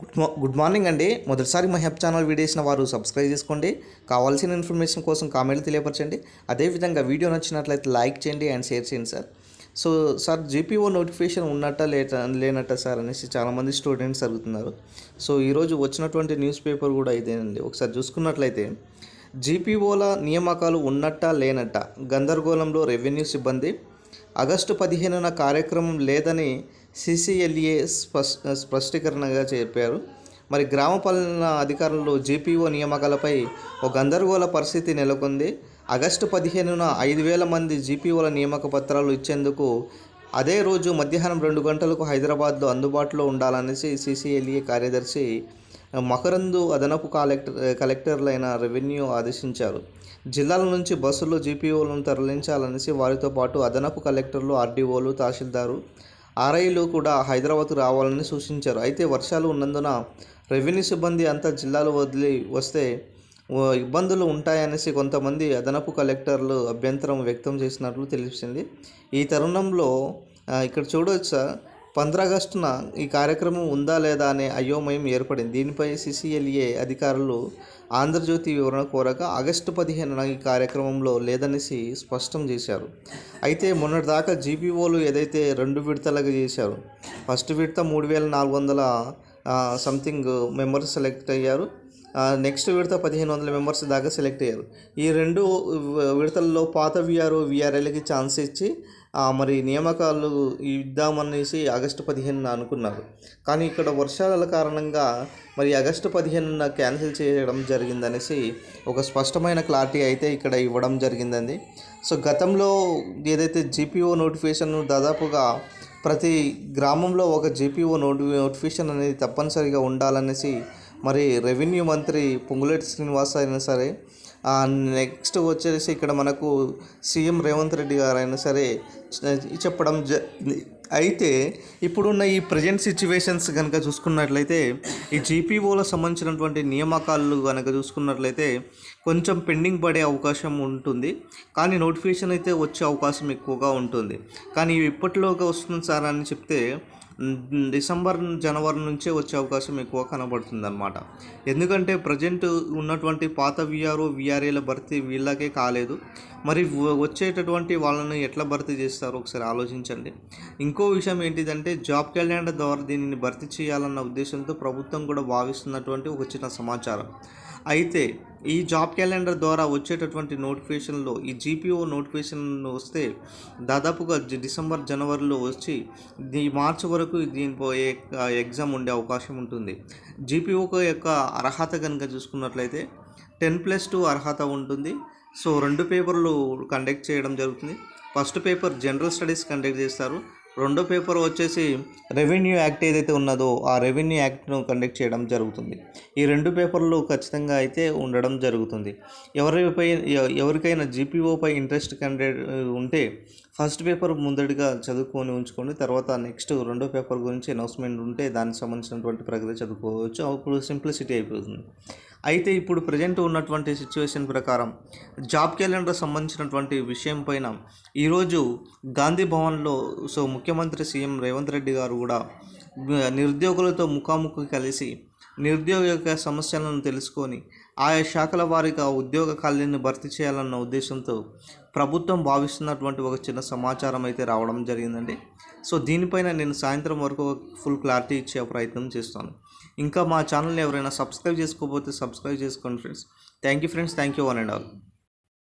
Good మా- good morning అండి. మొదటిసారి మా హెప్ ఛానల్ వీడియో చేసిన వారు సబ్స్క్రైబ్ చేసుకోండి. కావాల్సిన ఇన్ఫర్మేషన్ కోసం కామెంట్లు తెలియపరచండి. అదేవిధంగా వీడియో నచ్చినట్లయితే లైక్ చేయండి అండ్ షేర్ చేయండి sir. So sir GPO notification ఉన్నట్ట లేట లేనట్ట సార్ అనేసి చాలామంది స్టూడెంట్స్ అడుగుతున్నారు. సో ఈరోజు వచ్చినటువంటి న్యూస్ పేపర్ కూడా ఇదేనండి. ఒకసారి చూసుకున్నట్లయితే జీపీఓల నియామకాలు ఉన్నట్ట లేనట్ట గందరగోళంలో రెవెన్యూ సిబ్బంది ఆగస్టు పదిహేనున కార్యక్రమం లేదని సిసిఎల్ఏ స్పష్ స్పష్టీకరణగా చెప్పారు. మరి గ్రామ పాలన అధికారులు జీపీఓ నియామకాలపై ఒక గందరగోళ పరిస్థితి నెలకొంది. ఆగస్టు పదిహేనున ఐదు వేల మంది జీపీఓల నియామక పత్రాలు ఇచ్చేందుకు అదే రోజు మధ్యాహ్నం రెండు గంటలకు హైదరాబాద్లో అందుబాటులో ఉండాలనేసి సిసిఎల్ఏ కార్యదర్శి మకరందు అదనపు కలెక్టర్ కలెక్టర్లైన రెవెన్యూ ఆదేశించారు. జిల్లాల నుంచి బస్సులు జీపీఓలను తరలించాలనేసి వారితో పాటు అదనపు కలెక్టర్లు ఆర్డీఓలు తహసీల్దారు ఆర్ఐలు కూడా హైదరాబాద్కు రావాలని సూచించారు. అయితే వర్షాలు ఉన్నందున రెవెన్యూ సిబ్బంది అంతా జిల్లాలు వదిలి వస్తే ఇబ్బందులు ఉంటాయనేసి కొంతమంది అదనపు కలెక్టర్లు అభ్యంతరం వ్యక్తం చేసినట్లు తెలిసింది ఈ తరుణంలో ఇక్కడ చూడవచ్చు పంద్రాగస్టున ఆగస్టున ఈ కార్యక్రమం ఉందా లేదా అనే అయోమయం ఏర్పడింది. దీనిపై సిసిఎల్ఏ అధికారులు ఆంధ్రజ్యోతి వివరణ కోరగా ఆగస్టు పదిహేనున ఈ కార్యక్రమంలో లేదనేసి స్పష్టం చేశారు. అయితే మొన్నటిదాకా జీపీఓలు ఏదైతే రెండు విడతలుగా చేశారు ఫస్ట్ విడత మూడు వేల నాలుగు వందల సంథింగ్ మెంబర్స్ సెలెక్ట్ అయ్యారు. నెక్స్ట్ విడత పదిహేను వందల మెంబర్స్ దాకా సెలెక్ట్ అయ్యారు. ఈ రెండు విడతల్లో పాత విఆర్ఓ విఆర్ఎల్కి ఛాన్స్ ఇచ్చి మరి నియామకాలు ఇద్దామనేసి ఆగస్టు పదిహేనున అనుకున్నారు. కానీ ఇక్కడ వర్షాల కారణంగా మరి ఆగస్టు పదిహేనున క్యాన్సిల్ చేయడం జరిగిందనేసి ఒక స్పష్టమైన క్లారిటీ అయితే ఇక్కడ ఇవ్వడం జరిగిందండి. సో గతంలో ఏదైతే జీపీఓ నోటిఫికేషన్ దాదాపుగా ప్రతి గ్రామంలో ఒక జీపీఓ నోటి నోటిఫికేషన్ అనేది తప్పనిసరిగా ఉండాలనేసి మరి రెవెన్యూ మంత్రి పొంగులేటి శ్రీనివాస్ అయినా సరే నెక్స్ట్ వచ్చేసి ఇక్కడ మనకు సీఎం రేవంత్ రెడ్డి గారైనా సరే చెప్పడం జ అయితే ఇప్పుడున్న ఈ ప్రజెంట్ సిచ్యువేషన్స్ కనుక చూసుకున్నట్లయితే ఈ జీపీఓలకు సంబంధించినటువంటి నియామకాలు కనుక చూసుకున్నట్లయితే కొంచెం పెండింగ్ పడే అవకాశం ఉంటుంది. కానీ నోటిఫికేషన్ అయితే వచ్చే అవకాశం ఎక్కువగా ఉంటుంది. కానీ ఇప్పటిలోకి వస్తుంది సార్ అని చెప్తే డిసెంబర్ జనవరి నుంచే వచ్చే అవకాశం ఎక్కువ కనబడుతుంది అనమాట ఎందుకంటే ప్రజెంట్ ఉన్నటువంటి పాత విఆర్ఓ విఆర్ఏల భర్తీ వీళ్ళకే కాలేదు. మరి వచ్చేటటువంటి వాళ్ళని ఎట్లా భర్తీ చేస్తారో? ఒకసారి ఆలోచించండి. ఇంకో విషయం ఏంటిదంటే జాబ్ క్యాలెండర్ ద్వారా దీనిని భర్తీ చేయాలన్న ఉద్దేశంతో ప్రభుత్వం కూడా భావిస్తున్నటువంటి ఒక చిన్న సమాచారం. అయితే ఈ జాబ్ క్యాలెండర్ ద్వారా వచ్చేటటువంటి నోటిఫికేషన్లో ఈ జీపీఓ నోటిఫికేషన్ వస్తే దాదాపుగా డిసెంబర్ జనవరిలో వచ్చి ఈ మార్చి వరకు దీనిపై ఎగ్జామ్ ఉండే అవకాశం ఉంటుంది. జీపీఓ యొక్క అర్హత కనుక చూసుకున్నట్లయితే టెన్ ప్లస్ టూ అర్హత ఉంటుంది. సో రెండు పేపర్లు కండక్ట్ చేయడం జరుగుతుంది. First paper general studies conduct చేస్తారు. రెండో పేపర్ వచ్చేసి రెవెన్యూ యాక్ట్ ఏదైతే ఉన్నదో ఆ రెవెన్యూ యాక్ట్ను కండక్ట్ చేయడం జరుగుతుంది. ఈ రెండు పేపర్లు ఖచ్చితంగా అయితే ఉండడం జరుగుతుంది. ఎవరిపై ఎవరికైనా జీపీఓపై ఇంట్రెస్ట్ కండక్ట్ ఉంటే ఫస్ట్ పేపర్ ముందడిగా చదువుకొని ఉంచుకోండి తర్వాత నెక్స్ట్ రెండో పేపర్ గురించి అనౌన్స్మెంట్ ఉంటే దానికి సంబంధించినటువంటి ప్రక్రియ చదువుకోవచ్చు. అప్పుడు సింప్లిసిటీ అయిపోతుంది. అయితే ఇప్పుడు ప్రజెంట్ ఉన్నటువంటి సిచ్యువేషన్ ప్రకారం జాబ్ క్యాలెండర్ సంబంధించినటువంటి విషయం పైన ఈరోజు గాంధీ భవన్లో సో ముఖ్యమంత్రి సీఎం రేవంత్ రెడ్డి గారు కూడా నిరుద్యోగులతో ముఖాముఖి కలిసి నిరుద్యోగ యొక్క సమస్యలను తెలుసుకొని ఆయా శాఖల వారిగా ఉద్యోగ ఖాళీని భర్తీ చేయాలన్న ఉద్దేశంతో ప్రభుత్వం భావిస్తున్నటువంటి ఒక చిన్న సమాచారం అయితే రావడం జరిగిందండి. సో దీనిపైన నేను సాయంత్రం వరకు ఫుల్ క్లారిటీ ఇచ్చే ప్రయత్నం చేస్తాను. ఇంకా మా ఛానల్ని ఎవరైనా సబ్స్క్రైబ్ చేసుకోకపోతే సబ్స్క్రైబ్ చేసుకోండి friends. Thank you friends. Thank you one and all.